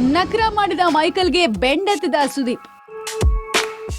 ನಕ್ರ ಮಾಡಿದ ಮೈಕಲ್ಗೆ ಬೆಂಡೆತ್ತಿದ ಸುದೀಪ್.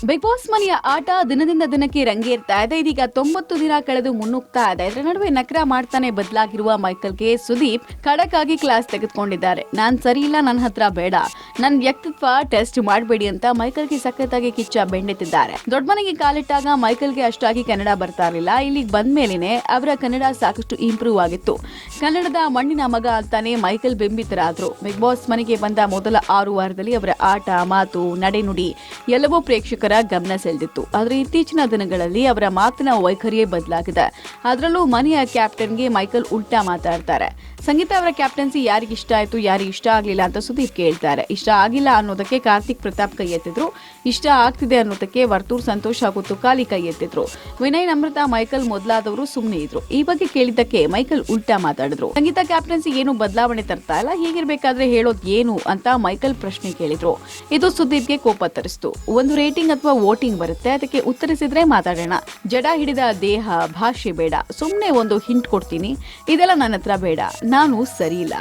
ಬಿಗ್ ಬಾಸ್ ಮನೆಯ ಆಟ ದಿನದಿಂದ ದಿನಕ್ಕೆ ರಂಗೇರ್ತಾ ಇದೆ. ಇದೀಗ ತೊಂಬತ್ತು ದಿನ ಕಳೆದು ಮುನ್ನುಗ್ತಾ ಇದೆ. ಇದರ ನಡುವೆ ನಕರ ಮಾಡ್ತಾನೆ ಬದಲಾಗಿರುವ ಮೈಕಲ್ಗೆ ಸುದೀಪ್ ಖಡಕ್ ಆಗಿ ಕ್ಲಾಸ್ ತೆಗೆದುಕೊಂಡಿದ್ದಾರೆ. ನಾನ್ ಸರಿ ಇಲ್ಲ ನನ್ನ ಹತ್ರ ಬೇಡ. ನನ್ ವ್ಯಕ್ತಿತ್ವ ಟೆಸ್ಟ್ ಮಾಡಬೇಡಿ ಅಂತ ಮೈಕಲ್ಗೆ ಸಖತ್ತಾಗಿ ಕಿಚ್ಚ ಬೆಂಡೆತ್ತಿದ್ದಾರೆ. ದೊಡ್ಡ ಮನೆಗೆ ಕಾಲಿಟ್ಟಾಗ ಮೈಕಲ್ಗೆ ಅಷ್ಟಾಗಿ ಕನ್ನಡ ಬರ್ತಾ ಇರಲಿಲ್ಲ. ಇಲ್ಲಿಗೆ ಬಂದ್ಮೇಲೆನೆ ಅವರ ಕನ್ನಡ ಸಾಕಷ್ಟು ಇಂಪ್ರೂವ್ ಆಗಿತ್ತು. ಕನ್ನಡದ ಮಣ್ಣಿನ ಮಗ ಅಂತಾನೆ ಮೈಕಲ್ ಬಿಂಬಿತರಾದ್ರು. ಬಿಗ್ ಬಾಸ್ ಮನೆಗೆ ಬಂದ ಮೊದಲ ಆರು ವಾರದಲ್ಲಿ ಅವರ ಆಟ, ಮಾತು, ನಡೆನುಡಿ ಎಲ್ಲವೂ ಪ್ರೇಕ್ಷಕರ ಗಮನ ಸೆಳೆದಿತ್ತು. ಆದರೆ ಇತ್ತೀಚಿನ ದಿನಗಳಲ್ಲಿ ಅವರ ಮಾತಿನ ವೈಖರಿಯೇ ಬದಲಾಗಿದೆ. ಅದರಲ್ಲೂ ಮನೆಯ ಕ್ಯಾಪ್ಟನ್ಗೆ ಮೈಕಲ್ ಉಲ್ಟಾ ಮಾತಾಡ್ತಾರೆ. ಸಂಗೀತ ಅವರ ಕ್ಯಾಪ್ಟನ್ಸಿ ಯಾರಿಗೆ ಇಷ್ಟ ಆಯ್ತು, ಯಾರಿಗೆ ಇಷ್ಟ ಆಗಲಿಲ್ಲ ಅಂತ ಸುದೀಪ್ ಕೇಳ್ತಾರೆ. ಇಷ್ಟ ಆಗಿಲ್ಲ ಅನ್ನೋದಕ್ಕೆ ಕಾರ್ತಿಕ್ ಪ್ರತಾಪ್ ಕೈ ಎತ್ತಿದ್ರು. ಇಷ್ಟ ಆಗ್ತಿದೆ ಅನ್ನೋದಕ್ಕೆ ವರ್ತೂರ್ ಸಂತೋಷ್ ಹಾಗೂ ತುಕಾಲಿ ಕೈ ಎತ್ತಿದ್ರು. ವಿನಯ್ ನಮ್ರತಾ ಮೈಕಲ್ ಮೊದಲಾದವರು ಸುಮ್ಮನೆ ಇದ್ರು. ಈ ಬಗ್ಗೆ ಕೇಳಿದ್ದಕ್ಕೆ ಮೈಕಲ್ ಉಲ್ಟಾ ಮಾತಾಡಿದ್ರು. ಸಂಗೀತ ಕ್ಯಾಪ್ಟನ್ಸಿ ಏನು ಬದಲಾವಣೆ ತರ್ತಾ ಇಲ್ಲ, ಹೀಗಿರ್ಬೇಕಾದ್ರೆ ಹೇಳೋದ್ ಏನು ಅಂತ ಮೈಕಲ್ ಪ್ರಶ್ನೆ ಕೇಳಿದ್ರು. ಇದು ಸುದೀಪ್ಗೆ ಕೋಪ ತರಿಸ್ತು. ಒಂದು ರೇಟಿಂಗ್ ಅಥವಾ ವೋಟಿಂಗ್ ಬರುತ್ತೆ, ಅದಕ್ಕೆ ಉತ್ತರಿಸಿದ್ರೆ ಮಾತಾಡೋಣ. ಜಡ ಹಿಡಿದ ದೇಹ, ಭಾಷೆ ಬೇಡ. ಸುಮ್ಮನೆ ಒಂದು ಹಿಂಟ್ ಕೊಡ್ತೀನಿ. ಇದೆಲ್ಲ ನನ್ನ ಹತ್ರ ಬೇಡ. ನಾನು ಸರಿ ಇಲ್ಲ.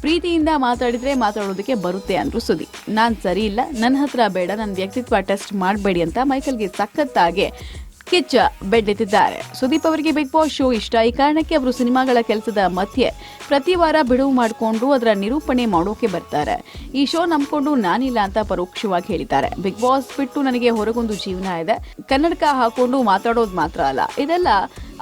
ಪ್ರೀತಿಯಿಂದ ಮಾತಾಡಿದ್ರೆ ಮಾತಾಡೋದಕ್ಕೆ ಬರುತ್ತೆ ಅಂದ್ರು ಸುದಿ ನಾನ್ ಸರಿ ಇಲ್ಲ. ನನ್ನ ಹತ್ರ ಬೇಡ. ನನ್ನ ವ್ಯಕ್ತಿತ್ವ ಟೆಸ್ಟ್ ಮಾಡಬೇಡಿ ಅಂತ ಮೈಕಲ್ಗೆ ಸಖತ್ತಾಗೆ ಕಿಚ್ಚ ಬೆಡ್ಡೆತ್ತಿದ್ದಾರೆ ಸುದೀಪ್ ಅವರಿಗೆ ಬಿಗ್ ಬಾಸ್ ಶೋ ಇಷ್ಟ. ಈ ಕಾರಣಕ್ಕೆ ಅವರು ಸಿನಿಮಾಗಳ ಕೆಲಸದ ಮಧ್ಯೆ ಪ್ರತಿ ವಾರ ಬಿಡುವು ಮಾಡಿಕೊಂಡು ಅದರ ನಿರೂಪಣೆ ಮಾಡೋಕೆ ಬರ್ತಾರೆ. ಈ ಶೋ ನಂಬಿಕೊಂಡು ನಾನಿಲ್ಲ ಅಂತ ಪರೋಕ್ಷವಾಗಿ ಹೇಳಿದ್ದಾರೆ. ಬಿಗ್ ಬಾಸ್ ಬಿಟ್ಟು ನನಗೆ ಹೊರಗೊಂದು ಜೀವನ ಇದೆ. ಕನ್ನಡಕ ಹಾಕೊಂಡು ಮಾತಾಡೋದು ಮಾತ್ರ ಅಲ್ಲ. ಇದೆಲ್ಲ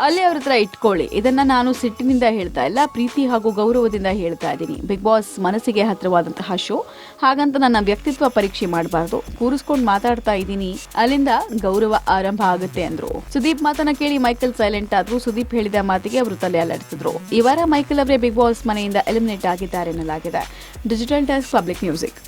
ಅಲ್ಲಿ ಅವ್ರ ಹತ್ರ ಇಟ್ಕೊಳ್ಳಿ. ಇದನ್ನ ನಾನು ಸಿಟ್ಟಿನಿಂದ ಹೇಳ್ತಾ ಇಲ್ಲ, ಪ್ರೀತಿ ಹಾಗೂ ಗೌರವದಿಂದ ಹೇಳ್ತಾ ಇದ್ದೀನಿ. ಬಿಗ್ ಬಾಸ್ ಮನಸ್ಸಿಗೆ ಹತ್ತಿರವಾದಂತಹ ಶೋ ಹಾಗಂತ ನನ್ನ ವ್ಯಕ್ತಿತ್ವ ಪರೀಕ್ಷೆ ಮಾಡಬಾರ್ದು. ಕೂರಿಸ್ಕೊಂಡು ಮಾತಾಡ್ತಾ ಇದ್ದೀನಿ. ಅಲ್ಲಿಂದ ಗೌರವ ಆರಂಭ ಆಗುತ್ತೆ ಅಂದ್ರು. ಸುದೀಪ್ ಮಾತನ್ನ ಕೇಳಿ ಮೈಕಲ್ ಸೈಲೆಂಟ್ ಆದ್ರು ಸುದೀಪ್ ಹೇಳಿದ ಮಾತಿಗೆ ಅವರು ತಲೆ ಅಲ್ಲಾಡಿಸಿದ್ರು ಈ ವಾರ ಮೈಕಲ್ ಅವರೇ ಬಿಗ್ ಬಾಸ್ ಮನೆಯಿಂದ ಎಲಿಮಿನೇಟ್ ಆಗಿದ್ದಾರೆ ಎನ್ನಲಾಗಿದೆ. Digital desk public music